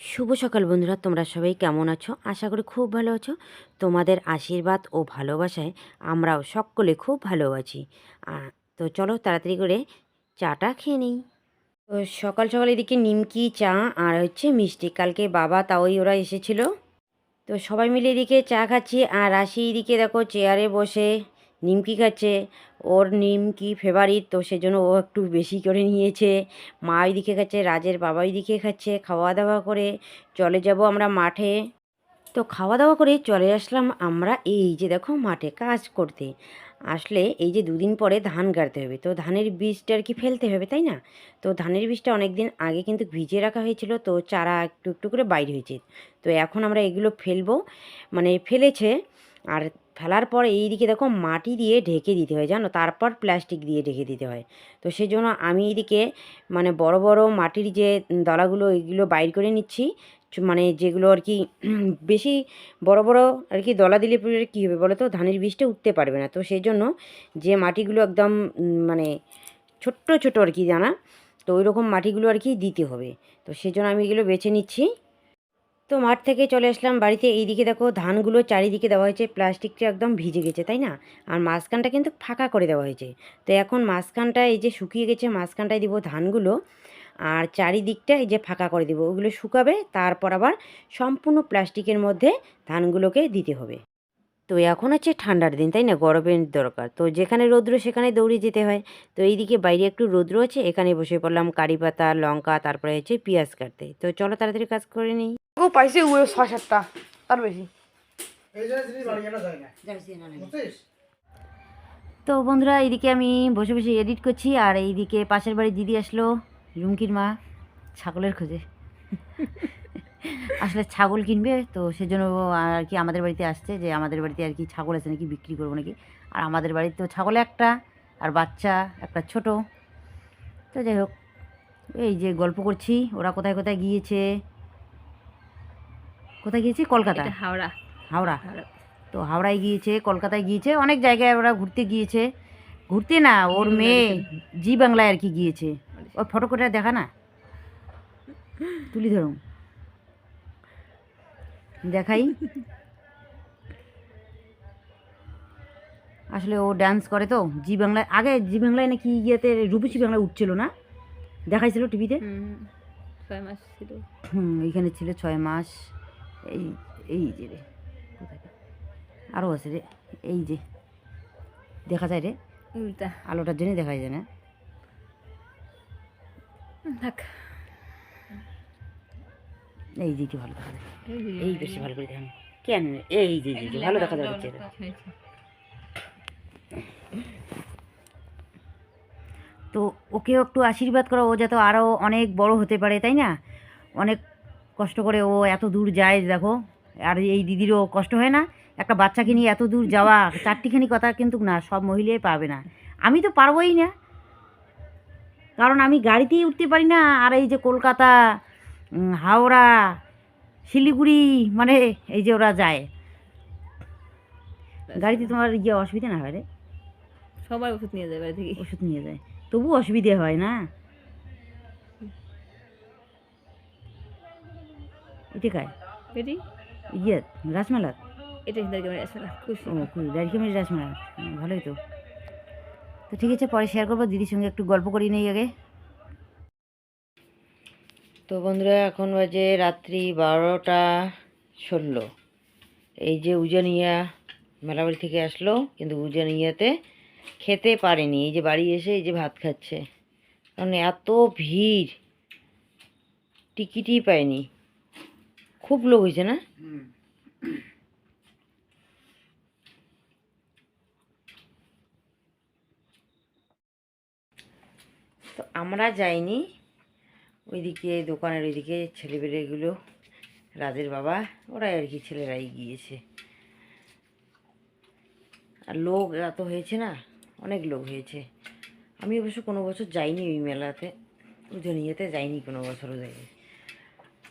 শুভ সকাল বন্ধুরা, তোমরা সবাই কেমন আছো? আশা করি খুব ভালো আছো। তোমাদের আশীর্বাদ ও ভালোবাসায় আমরাও সকলে খুব ভালো আছি। তো চলো তাড়াতাড়ি করে চাটা খেয়ে নিই। তো সকাল সকাল এদিকে নিমকি, চা আর হচ্ছে মিষ্টি। কালকে বাবা তাওই ওরা এসেছিল। তো সবাই মিলে এদিকে চা খাচ্ছি আর আসি এদিকে দেখো চেয়ারে বসে। নিমকি খাচ্ছে। ওর নিমকি ফেভারিট তো সেজন্য ও একটু বেশি করে নিয়েছে। মা ওইদিকে খাচ্ছে, রাজের বাবা ওইদিকে খাচ্ছে খাওয়া দাওয়া করে চলে যাব আমরা মাঠে। তো খাওয়া দাওয়া করে চলে আসলাম আমরা এই যে দেখো মাঠে কাজ করতে। আসলে এই যে দুদিন পরে ধান গাড়তে হবে, তো ধানের বীজটা আর কি ফেলতে হবে, তাই না? তো ধানের বীজটা অনেক দিন আগে কিন্তু ভিজিয়ে রাখা হয়েছিল, তো চারা একটু একটু করে বাইরে হয়েছে। তো এখন আমরা এগুলো ফেলব মানে ফেলেছে, আর ফেলার পর এই দিকে দেখো মাটি দিয়ে ঢেকে দিতে হয়, জানো? তারপর প্লাস্টিক দিয়ে ঢেকে দিতে হয়। তো সেই জন্য আমি এইদিকে মানে বড় বড় মাটির যে দলাগুলো এগুলো বাইর করে নিচ্ছি। মানে যেগুলো আর কি বেশি বড় বড় আর কি দলা দিলে পরে কী হবে বলো তো? ধানের বীজটা উঠতে পারবে না। তো সেই জন্য যে মাটিগুলো একদম মানে ছোট্ট ছোট আর কি জানা তো ওই রকম মাটিগুলো আর কি দিতে হবে। তো সেই জন্য আমি এগুলো বেছে নিচ্ছি। তো মাঠ থেকে চলে আসলাম বাড়িতে। এইদিকে দেখো ধানগুলো চারিদিকে দেওয়া হয়েছে, প্লাস্টিকটা একদম ভিজে গেছে, তাই না? আর মাঝখানটা কিন্তু ফাঁকা করে দেওয়া হয়েছে। তো এখন মাঝখানটা এই যে শুকিয়ে গেছে, মাঝখানটায় দিব ধানগুলো। আর চারিদিকটা এই যে ফাঁকা করে দেবো, ওগুলো শুকাবে, তারপর আবার সম্পূর্ণ প্লাস্টিকের মধ্যে ধানগুলোকে দিতে হবে। তো এখন হচ্ছে ঠান্ডার দিন তাই না? গরমের দরকার। তো যেখানে রৌদ্র সেখানে দৌড়ে যেতে হয়। তো এইদিকে বাইরে একটু রৌদ্র আছে এখানে বসে পড়লাম কারি পাতা লঙ্কা তারপরে হচ্ছে পেঁয়াজ কাটতে। তো চলো তাড়াতাড়ি কাজ করে নিই। ও পাইছে ওই ছয় সাতটা তার বেশি। তো বন্ধুরা এইদিকে আমি বসে বসে এডিট করছি আর এইদিকে পাশের বাড়ি দিদি আসলো রুমকির মা ছাগলের খোঁজে। আসলে ছাগল কিনবে তো সেজন্য আর কি আমাদের বাড়িতে আসছে যে আমাদের বাড়িতে আর কি ছাগল আছে নাকি বিক্রি করব নাকি। আর আমাদের বাড়িতে তো ছাগল একটা আর বাচ্চা একটা ছোট। তো যাই হোক এই যে গল্প করছি ওরা কোথায় কোথায় গিয়েছে? কোথায় গিয়েছে? কলকাতা হাওড়া। হাওড়া। হাওড়া। তো হাওড়ায় গিয়েছে কলকাতায় গিয়েছে অনেক জায়গায় ওরা ঘুরতে গিয়েছে। ঘুরতে না ওর মেয়ে জি বাংলায় আর কি গিয়েছে। ওই ফটো করে দেখা না? তুলি ধরুন। দেখাই। আসলে ও ডান্স করে তো জি বাংলায় আগে জি বাংলায় নাকি ইয়েতে রূপসী বাংলায় উঠছিল না? দেখাইছিল টিভিতে? ছয় মাস ছিল। হুম ছিল ছয় মাস। এই এই যে রে আরও আছে রে এই যে। দেখা যায় রে। আলোটার জন্যই দেখা যায় না। থাক। এই ভালো দেখা যায় এই বেশি ভালো করে দেখেন। কেন? এই যে যে, ভালো দেখা যাচ্ছে তো ওকেও একটু আশীর্বাদ করো ও যাতে আরও অনেক বড় হতে পারে তাই না? অনেক কষ্ট করে ও এত দূর যায় দেখো। আর এই দিদিরও কষ্ট হয় না। একটা বাচ্চাকে নিয়ে এত দূর যাওয়া চারটিখানি কথা কিন্তু না সব মহিলাই পাবে না। আমি তো পারবোই না। কারণ আমি গাড়িতেই উঠতে পারি না আর এই যে কলকাতা হাওড়া শিলিগুড়ি মানে এই যে ওরা যায়। গাড়িতে তোমার গিয়ে অসুবিধা না হয় রে? সবাই ওষুধ নিয়ে যায় বাড়ি থেকে ওষুধ নিয়ে যায়। তবু অসুবিধে হয় না? এটা কায় ইয়ে রাসমেলা। এটা আসবে খুশি। ও রাসমেলা। ভালোই তো। তো ঠিক আছে পরে শেয়ার করব। দিদির সঙ্গে একটু গল্প করি নেই আগে। তো বন্ধুরা, এখন বাজে রাত্রি বারোটা ষোলো। এই যে উজানিয়া মেলাবাড়ি থেকে আসলো, কিন্তু উজানিয়াতে খেতে পারেনি। এই যে বাড়ি এসে এই যে ভাত খাচ্ছে। কারণ এত ভিড়, টিকিটই পায়নি। খুব লোক হয়েছে না? তো আমরা যাইনি। ওইদিকে দোকানের ওইদিকে ছেলেবেলেগুলো রাজের বাবা, ওরাই আর কি ছেলেরাই গিয়েছে। আর লোক এত হয়েছে না, অনেক লোক হয়েছে। আমি অবশ্য কোনো বছর যাইনি ওই মেলাতে উজনিয়েতে যাইনি কোনো বছরও যাইনি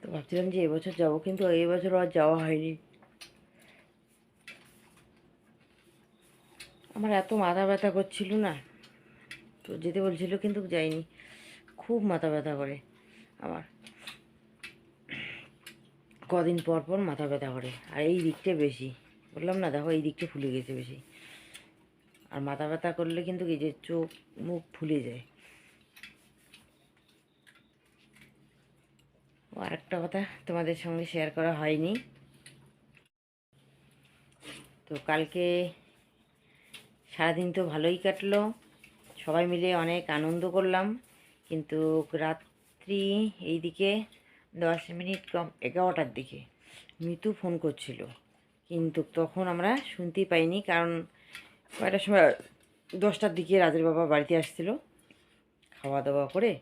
তো ভাবছিলাম যে এবছর যাব, কিন্তু এবছর আর যাওয়া হয়নি। আমার এত মাথা ব্যথা করছিল না, তো যেতে বলছিল কিন্তু যাইনি। খুব মাথা ব্যথা করে। আমার কদিন পর পর মাথা ব্যথা করে। আর এই দিকটা বেশি। বললাম না, দেখো এই দিকটা ফুলে গেছে বেশি। আর মাথা ব্যথা করলে কিন্তু এই যে চোখ মুখ ফুলে যায়। ও আরেকটা কথা তোমাদের সঙ্গে শেয়ার করা হয়নি। তো কালকে সারাদিন তো ভালোই কাটলো। সবাই মিলে অনেক আনন্দ করলাম। কিন্তু রাত্রি এইদিকে দশ মিনিট কম এগারোটার দিকে। মিতু ফোন করছিল। কিন্তু তখন আমরা শুনতেই পাইনি, কারণ কয়টার সময় দশটার দিকে রাজের বাবা বাড়িতে আসছিল খাওয়া দাওয়া করে।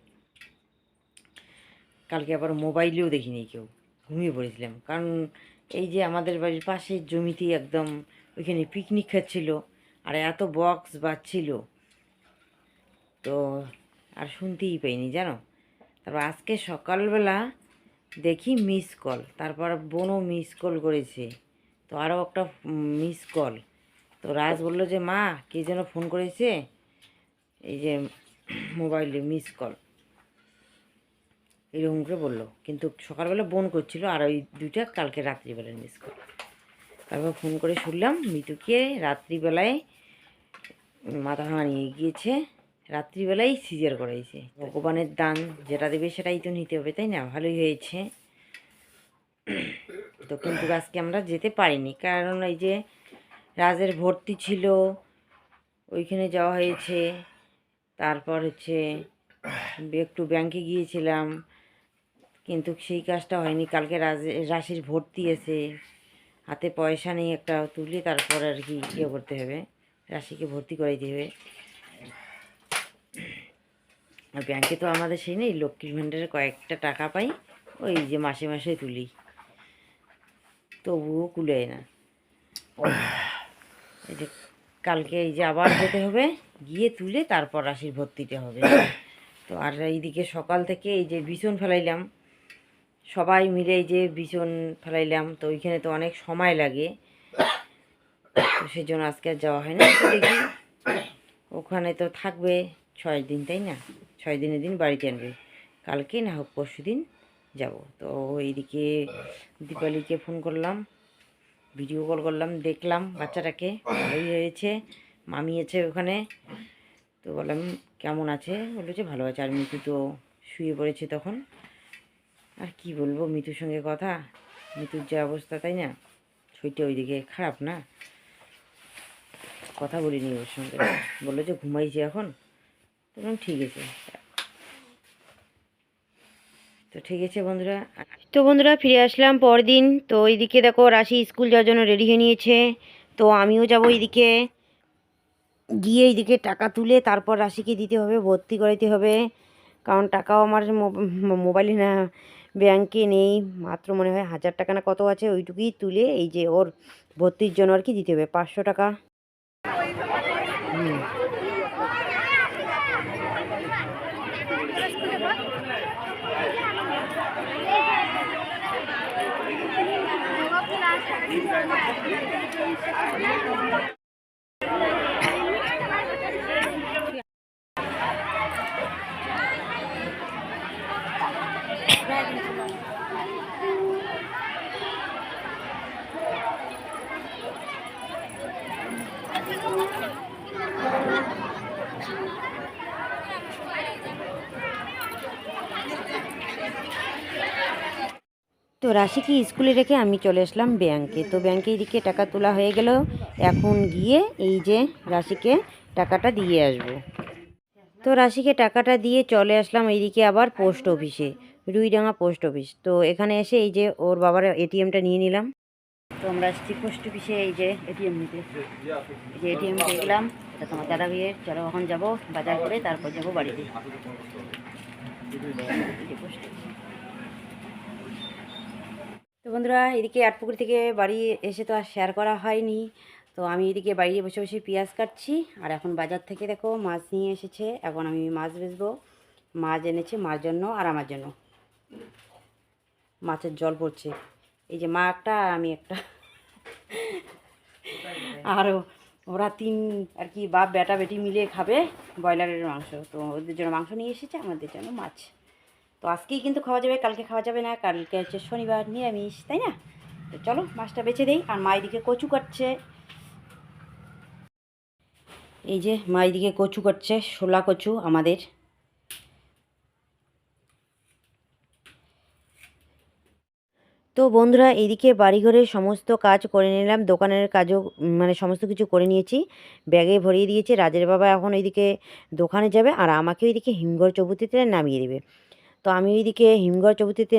কালকে আবার মোবাইলেও দেখিনি কেউ। ঘুমিয়ে পড়েছিলাম। কারণ এই যে আমাদের বাড়ির পাশের জমিতে একদম ওইখানে পিকনিক খাচ্ছিল আর এত বক্স বাজছিল। তো আর শুনতেই পাইনি, জানো? তারপর আজকে সকালবেলা দেখি মিস কল তারপর বোনও মিস কল করেছে। তো আরও একটা মিস কল তো রাজ বলল যে, মা, কে যেন ফোন করেছে? এই যে মোবাইলে মিস কল এরকম করে বলল। কিন্তু সকালবেলা বোন করছিল আর ওই দুইটা, কালকে রাত্রিবেলার মিস কল তারপর ফোন করে শুনলাম, মিতুকে রাত্রিবেলায় মাথা ভাঙিয়ে গিয়েছে। রাত্রিবেলায় সিজার করাইছে। ভগবানের দান যেটা দেবে সেটাই তো নিতে হবে তাই না? ভালোই হয়েছে। তো কিন্তু আজকে আমরা যেতে পারিনি কারণ এই যে রাজের ভর্তি ছিল ওইখানে যাওয়া হয়েছে। তারপর হচ্ছে একটু ব্যাংকে গিয়েছিলাম কিন্তু সেই কাজটা হয়নি। কালকে রাজে রাশির ভর্তি আছে হাতে পয়সা নেই একটা তুলে তারপর আর কি ইয়ে করতে হবে রাশিকে ভর্তি করাইতে হবে। আর ব্যাংকে তো আমাদের সেই নেই, লক্ষ্মীর ভাণ্ডারে কয়েকটা টাকা পাই, ওই যে মাসে মাসে তুলি। তবুও কুলায় না। এই যে কালকে এই যে আবার যেতে হবে, গিয়ে তুলে তারপর রাশির ভর্তিতে হবে। তো আর এইদিকে সকাল থেকে এই যে বিছন ফেলাইলাম, সবাই মিলে এই যে বিছন ফেলাইলাম, তো ওইখানে তো অনেক সময় লাগে। তো সেই জন্য আজকে আর যাওয়া হয় না। দেখি, ওখানে তো থাকবে ছয় দিন, তাই না? ছয় দিনের দিন বাড়িতে আনবে কালকে না হোক পরশু দিন যাব। তো এইদিকে দীপালিকে ফোন করলাম ভিডিও কল করলাম, দেখলাম বাচ্চাটাকে, ভালোই হয়েছে, মামি আছে ওখানে। তো বললাম, কেমন আছে? বলল যে, ভালো আছে। আর মিতু তো শুয়ে পড়েছে তখন। আর কি বলব, মিতুর সঙ্গে কথা। মিতুর যে অবস্থা, তাই না? শরীরটা ওইদিকে খারাপ না? কথা বলিনি ওর সঙ্গে। বলল যে, ঘুমাইছে এখন? ঠিক আছে। তো ঠিক আছে বন্ধুরা। তো বন্ধুরা ফিরে আসলাম পরদিন। তো এইদিকে দেখো রাশি স্কুল যাওয়ার জন্য রেডি হয়ে নিয়েছে। তো আমিও যাব এইদিকে। গিয়ে এইদিকে টাকা তুলে তারপর রাশিকে দিতে হবে, ভর্তি করাইতে হবে। কারণ টাকাও আমার মোবাইলে না ব্যাংকে নেই। মাত্র মনে হয় হাজার টাকা না কত আছে ওইটুকুই তুলে এই যে ওর ভর্তির জন্য আর কি দিতে হবে, পাঁচশো টাকা। হুম। Thank you. রাশিকে স্কুলে রেখে আমি চলে আসলাম ব্যাংকে। তো ব্যাংকে এদিকে টাকা তোলা হয়ে গেল। এখন গিয়ে এই যে রাশিকে টাকাটা দিয়ে আসব। তো রাশিকে টাকাটা দিয়ে চলে আসলাম এইদিকে আবার পোস্ট অফিসে, রুইডাঙ্গা পোস্ট অফিস। তো এখানে এসে এই যে ওর বাবার এটিএমটা নিয়ে নিলাম। তো আমরা আসছি পোস্ট অফিসে এই যে এটিএম নিতে। যে এটিএম দেখলাম, এটা তোমার দাদা বিয়ে চলো এখন যাব বাজার করে, তারপর যাব বাড়িতে। Post office. বন্ধুরা, এদিকে আটপুকুর থেকে বাড়ি এসে তো আর শেয়ার করা হয়নি। তো আমি এদিকে বাইরে বসে বসে পেঁয়াজ কাটছি। আর এখন বাজার থেকে দেখো মাছ নিয়ে এসেছে। এখন আমি মাছ বেচবো। মাছ এনেছে মার জন্য আর আমার জন্য। মাছের জল পড়ছে। এই যে মা একটা আর আমি একটা। আরও ওরা তিন আর কি বাপ, বেটা, বেটি মিলে খাবে ব্রয়লারের মাংস। তো ওদের জন্য মাংস নিয়ে এসেছে, আমাদের জন্য মাছ। তো আজকেই কিন্তু খাওয়া যাবে, কালকে খাওয়া যাবে না, কালকে হচ্ছে শনিবার, নিরামিষ, তাই না? তো চলো, মাছটা বেছে দেই, আর মা এদিকে কচু কাটছে। এই যে মা এদিকে কচু কাটছে শোলা কচু আমাদের। তো বন্ধুরা এইদিকে বাড়িঘরের সমস্ত কাজ করে নিলাম, দোকানের কাজও মানে সমস্ত কিছু করে নিয়েছি। ব্যাগে ভরিয়ে দিয়েছি, রাজের বাবা এখন ওইদিকে দোকানে যাবে, আর আমাকে ওইদিকে হিমঘর চৌবতিতে নামিয়ে দেবে। তো আমি ওইদিকে হিমঘর চৌধুরীতে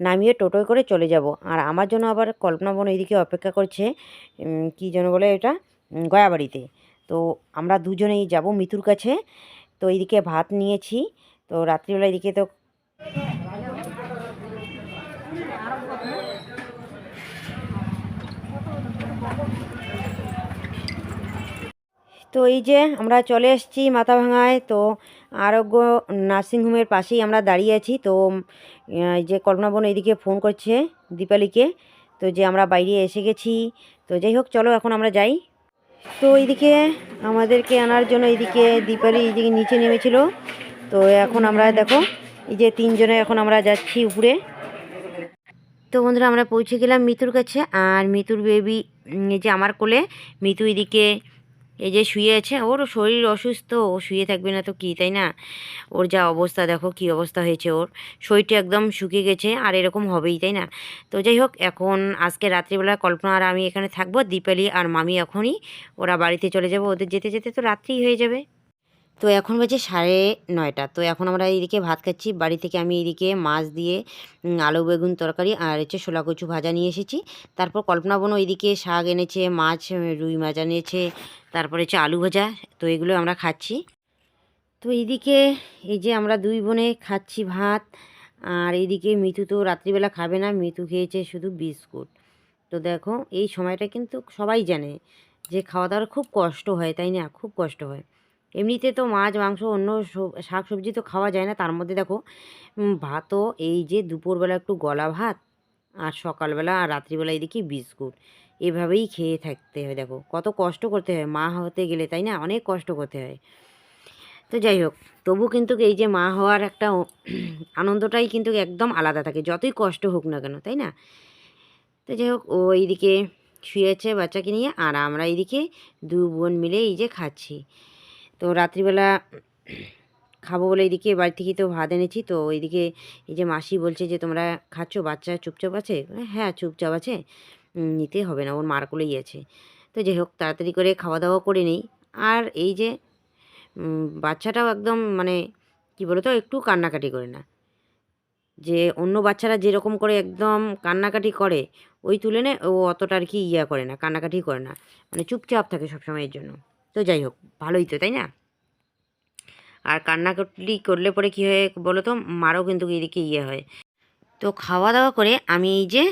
নামিয়ে টোটোয় করে চলে যাব। আর আমার জন্য আবার কল্পনা বোন এইদিকে অপেক্ষা করছে কি যেন বলে এটা গয়াবাড়িতে। তো আমরা দুজনেই যাব মিতুর কাছে। তো এইদিকে ভাত নিয়েছি। তো রাত্রিবেলা এদিকে তো তো এই যে আমরা চলে এসেছি মাথাভাঙায়, তো আরোগ্য নার্সিংহোমের পাশেই আমরা দাঁড়িয়ে আছি। তো যে কল্পনা বোন এইদিকে ফোন করছে দীপালিকে, তো যে আমরা বাইরে এসে গেছি। তো যাই হোক, চলো এখন আমরা যাই। তো এইদিকে আমাদেরকে আনার জন্য এইদিকে দীপালি এইদিকে নিচে নেমেছিল। তো এখন আমরা দেখো, এই যে তিনজনে এখন আমরা যাচ্ছি উপরে। তো বন্ধুরা, আমরা পৌঁছে গেলাম মিতুর কাছে। আর মিতুর বেবি এই যে আমার কোলে, মিতু এদিকে এই যে শুয়ে আছে, ওর শরীর অসুস্থ, ও শুয়ে থাকবে না তো কি, তাই না? ওর যা অবস্থা, দেখো কি অবস্থা হয়েছে ওর। শরীরটা একদম শুকিয়ে গেছে, আর এরকম হবেই, তাই না? তো যাই হোক, এখন আজকে রাত্রিবেলা কল্পনা আর আমি এখানে থাকব, দীপালি আর মামি এখনই ওরা বাড়িতে চলে যাব, ওদের যেতে যেতে তো রাত্রি হয়ে যাবে। তো এখন বাজে সাড়ে নয়টা। তো এখন আমরা এইদিকে ভাত খাচ্ছি। বাড়ি থেকে আমি এইদিকে মাছ দিয়ে আলু, বেগুন তরকারি আর হচ্ছে শোলা কচু ভাজা নিয়ে এসেছি। তারপর কল্পনা বোনও শাক এনেছে, মাছ রুই মাছ এনেছে তারপরে হচ্ছে আলু ভাজা। তো এগুলো আমরা খাচ্ছি। তো এইদিকে এই যে আমরা দুই বোনে খাচ্ছি ভাত। আর এইদিকে মিতু তো রাত্রিবেলা খাবে না মিতু খেয়েছে শুধু বিস্কুট। তো দেখো, এই সময়টা কিন্তু সবাই জানে যে খাওয়া দাওয়ার খুব কষ্ট হয়, তাই না? খুব কষ্ট হয়। এমনিতে তো মাছ, মাংস, অন্য শাক সবজি তো খাওয়া যায় না। তার মধ্যে দেখো ভাতও, এই যে দুপুরবেলা একটু গলা ভাত আর সকালবেলা আর রাত্রিবেলা এদিকে বিস্কুট। এভাবেই খেয়ে থাকতে হয় দেখো। কত কষ্ট করতে হয়, মা হতে গেলে, তাই না? অনেক কষ্ট করতে হয়। তো যাই হোক, তবু কিন্তু এই যে মা হওয়ার একটা আনন্দটাই কিন্তু একদম আলাদা থাকে, যতই কষ্ট হোক না কেন, তাই না? তো যাই হোক, ও এইদিকে শুয়েছে বাচ্চাকে নিয়ে, আর আমরা এইদিকে দু বোন মিলে এই যে খাচ্ছি। তো রাত্রিবেলা খাব বলে এইদিকে বাড়ি থেকে তো ভাত এনেছি, তো এইদিকে এই যে মাসি বলছে যে, তোমরা খাচ্ছ, বাচ্চা চুপচাপ আছে? হ্যাঁ চুপচাপ আছে নিতে হবে না, ওর মার কোলেই আছে। তো যাই হোক, তাড়াতাড়ি করে খাওয়া দাওয়া করে নিই। আর এই যে বাচ্চাটাও একদম মানে কি বলো তো একটু কান্নাকাটি করে না। যে, অন্য বাচ্চারা যেরকম করে একদম কান্নাকাটি করে, ওই তুলনায় ও অতটা আর কি ইয়া করে না কান্নাকাটি করে না। মানে চুপচাপ থাকে সবসময়ের জন্য। তো যাই হোক, ভালোই তো, তাই না? আর কান্নাকাটি করলে পরে কী হয় বলো তো? মারও কিন্তু এদিকে ইয়ে হয়। তো খাওয়া দাওয়া করে আমি এই যে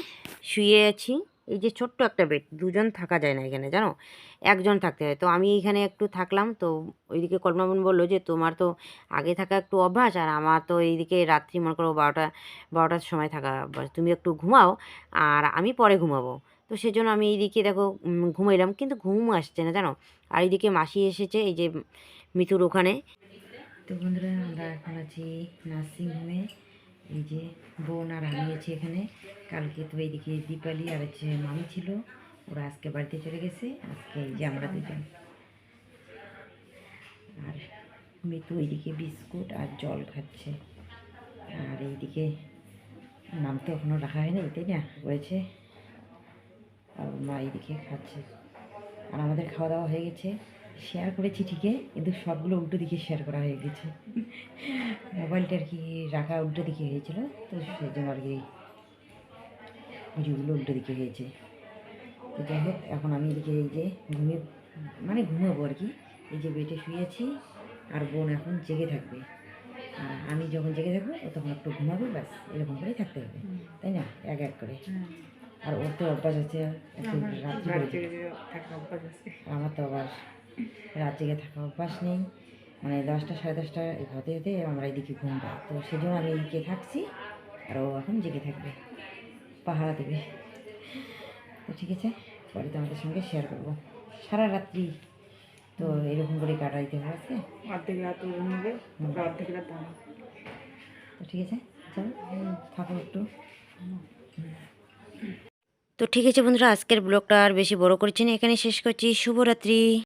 শুয়ে আছি, এই যে ছোট্ট একটা বেড দুজন থাকা যায় না এখানে, জানো? একজন থাকতে হয়। তো আমি এইখানে একটু থাকলাম, তো ওইদিকে কল্পনাবন বলল যে, তোমার তো আগে থাকা একটু অভ্যাস, আর আমার তো এইদিকে রাত্রি মনে করো বারোটা, বারোটার সময় থাকা তুমি একটু ঘুমাও, আর আমি পরে ঘুমাবো। তো সেজন্য আমি এইদিকে দেখো ঘুমাইলাম। কিন্তু ঘুম আসছে না, জানো? আর এইদিকে মাসি এসেছে, এই যে মিতুর ওখানে। তো বন্ধুরা, আমরা এখন আছি নার্সিংহোমে। এই যে বোন আর আমি আছি এখানে। কালকে তো এইদিকে দীপালি আর হচ্ছে মামি ছিল। ওরা আজকে বাড়িতে চলে গেছে। আজকে এই যে আমরা দুজন। আর মিতু এইদিকে বিস্কুট আর জল খাচ্ছে। আর এইদিকে নাম তো এখনও রাখা হয়নি, তাই না? হয়েছে আর মা এইদিকে খাচ্ছে। আর আমাদের খাওয়া দাওয়া হয়ে গেছে। শেয়ার করেছি ঠিকই, কিন্তু সবগুলো উল্টো দিকে শেয়ার করা হয়ে গেছে। মোবাইলটা আর কি রাখা উল্টো দিকে হয়েছিল, তো সেই জন্য আর কি ভিডিওগুলো উল্টো দিকে হয়েছে। তো যাই হোক, এখন আমি এদিকে এই যে ঘুমিয়ে মানে ঘুমাবো আর কি। এই যে বেটে শুয়েছি আর বোন এখন জেগে থাকবে। আর আমি যখন জেগে থাকব তখন একটু ঘুমাবো, ব্যাস, এরকম করেই থাকতে হবে। তাই না? এক এক করে। আর ওর তো অভ্যাস আছে আমার তো আবার রাত জেগে থাকা অভ্যাস নেই। মানে দশটা সাড়ে দশটা হতে হতে আমরা এদিকে ঘুম পাই। তো সেজন্য আমি এদিকে থাকছি আর ও এখন জেগে থাকবে পাহারা দেবে। তো ঠিক আছে পরে তো আমাদের সঙ্গে শেয়ার করব। সারা রাত্রি তো এরকম করে কাটাইতে হবে আজকে? অর্ধেক রাত ঘুমাবে অর্ধেক রাত তো ঠিক আছে আচ্ছা থাকো একটু। তো ঠিক আছে বন্ধুরা, আজকের ব্লগটা আর বেশি বড় করছি না এখানে শেষ করছি। শুভরাত্রি।